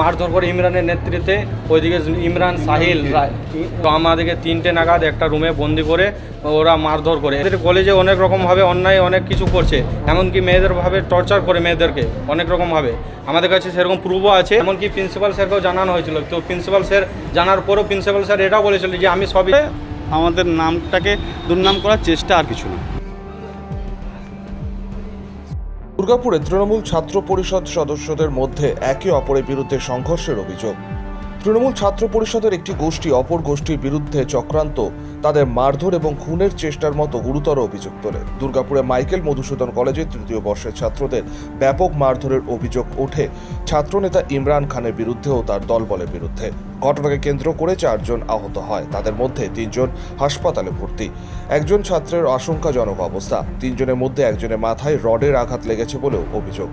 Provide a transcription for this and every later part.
মারধর করে ইমরানের নেতৃত্বে ওইদিকে ইমরান, সাহিল তো আমাদেরকে তিনটে নাগাদ একটা রুমে বন্দি করে ওরা মারধর করে। এদের কলেজে অনেক রকমভাবে অন্যায়, অনেক কিছু করছে। এমনকি মেয়েদের ভাবে টর্চার করে মেয়েদেরকে, অনেক রকমভাবে আমাদের কাছে সেরকম প্রুভও আছে। এমনকি প্রিন্সিপাল স্যারকেও জানানো হয়েছিল। তো প্রিন্সিপাল স্যার জানার পরও প্রিন্সিপাল স্যার এটাও বলেছিল যে আমি সবই আমাদের নামটাকে দুর্নাম করার চেষ্টা আর কিছু না। দুর্গাপুরে তৃণমূল ছাত্র পরিষদ সদস্যদের মধ্যে একে অপরের বিরুদ্ধে সংঘর্ষের অভিযোগ। তৃণমূল ছাত্র পরিষদের একটি গোষ্ঠী অপর গোষ্ঠীর বিরুদ্ধে চক্রান্ত, তাদের মারধর এবং খুনের চেষ্টার মতো গুরুতর অভিযোগ তোলে। দুর্গাপুরে মাইকেল মধুসূদন কলেজের তৃতীয় বর্ষের ছাত্রদের ব্যাপক মারধরের অভিযোগ ওঠে। ছাত্রনেতা ইমরান খানের বিরুদ্ধেও তার দলবলের বিরুদ্ধে। ঘটনাকে কেন্দ্র করে চারজন আহত হয়। তাদের মধ্যে তিনজন হাসপাতালে ভর্তি। একজন ছাত্রের আশঙ্কাজনক অবস্থা। তিনজনের মধ্যে একজনের মাথায় রডের আঘাত লেগেছে বলেও অভিযোগ।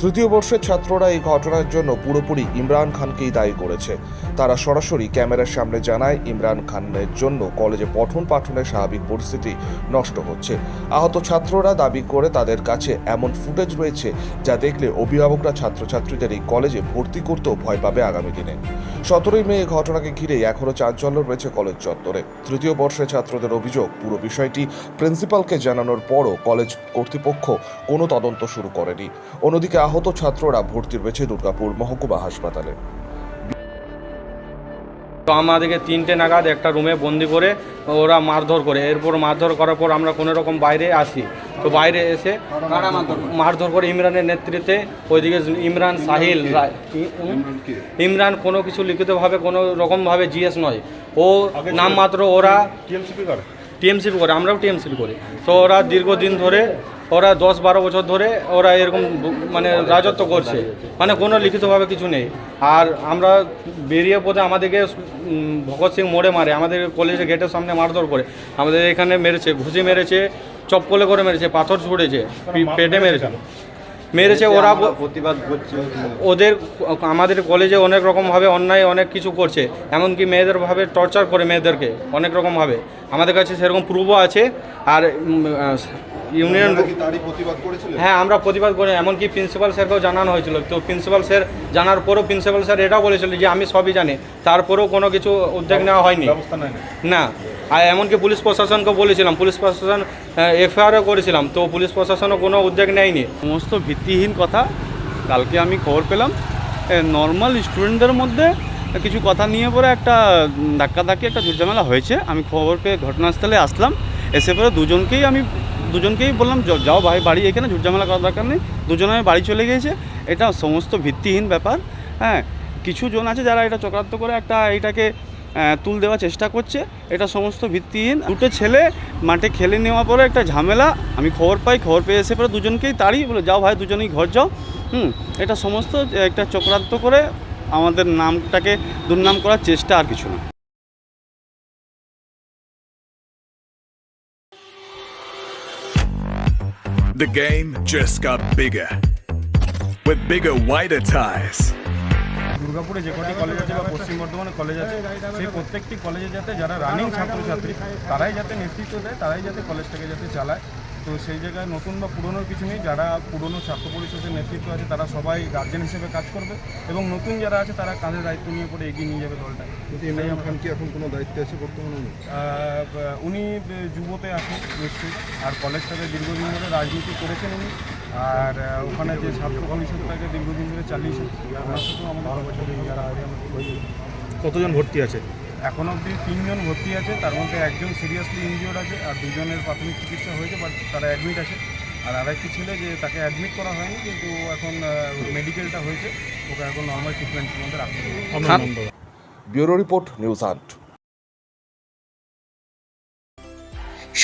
তৃতীয় বর্ষের ছাত্ররা এই ঘটনার জন্য পুরোপুরি ইমরান খানকেই দায়ী করেছে। তারা সরাসরি ক্যামেরার সামনে জানায়, ইমরান খানের জন্য কলেজে পঠন পাঠনের স্বাভাবিক পরিস্থিতি নষ্ট হচ্ছে। আহত ছাত্ররা দাবি করে তাদের কাছে এমন ফুটেজ রয়েছে যা দেখলে অভিভাবকরা ছাত্রছাত্রীদের এই কলেজে ভর্তি করতেও ভয় পাবে আগামী দিনে। সতেরোই মে এই ঘটনাকে ঘিরেই এখনও চাঞ্চল্য রয়েছে কলেজ চত্বরে। তৃতীয় বর্ষের ছাত্রদের অভিযোগ, পুরো বিষয়টি প্রিন্সিপালকে জানানোর পরও কলেজ কর্তৃপক্ষ কোনো তদন্ত শুরু করেনি। অন্যদিকে আহত ছাত্ররা ভর্তি রয়েছে দুর্গাপুর মহকুমা হাসপাতালে। তো আমাদেরকে তিনটে নাগাদ একটা রুমে বন্দি করে ওরা মারধর করে। এরপর মারধর করার পর আমরা কোনো রকম বাইরে আসি। তো বাইরে এসে মারধর করে? ইমরানের নেতৃত্বে ওইদিকে ইমরান সাহিল রায়। ইমরান কোনো কিছু লিখিতভাবে কোনো রকমভাবে জিএস নয়। ও নামমাত্র ওরা টিএমসিপি করে? টিএমসিপি করে আমরাও টিএমসিপি করি। তো ওরা দীর্ঘদিন ধরে ওরা দশ বারো বছর ধরে ওরা এরকম মানে রাজত্ব করছে। মানে কোনো লিখিতভাবে কিছু নেই। আর আমরা বেরিয়ে পথে আমাদেরকে ভগৎ সিং মোড়ে মারে, আমাদের কলেজের গেটের সামনে মারধর করে। আমাদের এখানে মেরেছে, ঘুষি মেরেছে, চপ্পলে করে মেরেছে, পাথর ছুঁড়েছে পেটে মেরেছে। মেরেছে ওরা প্রতিবাদ করছে। ওদের আমাদের কলেজে অনেক রকমভাবে অন্যায় অনেক কিছু করছে। এমনকি মেয়েদের ভাবে টর্চার করে মেয়েদেরকে অনেক রকমভাবে আমাদের কাছে সেরকম প্রুভও আছে। আর ইউনিয়ন হ্যাঁ আমরা প্রতিবাদ করে এমনকি প্রিন্সিপাল স্যারকেও জানানো হয়েছিল। তো প্রিন্সিপাল স্যার জানার পরও প্রিন্সিপাল স্যার এটাও বলেছিল যে আমি সবই জানি। তারপরেও কোনো কিছু উদ্যোগ নেওয়া হয়নি। না। আর এমনকি পুলিশ প্রশাসনকে বলেছিলাম পুলিশ প্রশাসন এফআইআরও করেছিলাম তো পুলিশ প্রশাসনও কোনো উদ্যোগ নেয়নি। সমস্ত ভিত্তিহীন কথা কালকে আমি খবর পেলাম নর্মাল স্টুডেন্টদের মধ্যে কিছু কথা নিয়ে পরে একটা ধাক্কাধাক্কি একটা ঝুটঝামেলা হয়েছে। আমি খবর পেয়ে ঘটনাস্থলে আসলাম এসে পরে দুজনকেই আমি দুজনকেই বললাম যাও ভাই বাড়ি এখানে ঝুটঝামেলা করার দরকার নেই। দুজনে বাড়ি চলে গিয়েছে। এটা সমস্ত ভিত্তিহীন ব্যাপার হ্যাঁ। কিছু জন আছে যারা এটা চক্রান্ত করে একটা এইটাকে আহ, তুল দেওয়ার চেষ্টা করছে এটা সমস্ত ভিত্তিহীন দুটো ছেলে মাঠে খেলে নেওয়ার পরে একটা ঝামেলা আমি খবর পাই খবর পেয়ে এসে পরে দুজনকেই তাড়ি বলে যাও ভাই দুজনেই ঘর যাও হুম এটা সমস্ত একটা চক্রান্ত করে আমাদের নামটাকে দুর্নাম করার চেষ্টা আর কিছু না The game just got bigger. With bigger, wider ties. দুর্গাপুরে যে কটি কলেজ আছে বা পশ্চিম বর্ধমানে কলেজ আছে সেই প্রত্যেকটি কলেজে যাতে যারা রানিং ছাত্রছাত্রী তারাই যাতে নেতৃত্ব দেয় তারাই যাতে কলেজটাকে যাতে চালায়। তো সেই জায়গায় নতুন বা পুরনোর কিছু নেই যারা পুরনো ছাত্র পরিষদের নেতৃত্ব আছে তারা সবাই গার্জেন হিসেবে কাজ করবে এবং নতুন যারা আছে তারা কাঁধে দায়িত্ব নিয়ে পরে এগিয়ে নিয়ে যাবে দলটা কিন্তু ইমরান খান কি এখন কোনো দায়িত্বে আছে বর্তমানে? উনি যুবতে আছেন নিশ্চয়ই আর কলেজটাকে দীর্ঘদিন ধরে রাজনীতি করেছেন উনি। আর ওখানে যে ছাত্র পরিষদটাকে দীর্ঘদিন ধরে আমরা কতজন ভর্তি আছে? এখন অবধি তিনজন ভর্তি আছে তার মধ্যে একজন সিরিয়াসলি ইনজিওর্ড আছে আর দুজনের প্রাথমিক চিকিৎসা হয়েছে বাট তারা অ্যাডমিট আছে। আর আরেকটি ছেলে যে তাকে অ্যাডমিট করা হয়নি কিন্তু এখন মেডিকেলটা হয়েছে ওকে এখন নর্মাল ট্রিটমেন্টের মধ্যে রাখতে হবে। Bureau report news aunt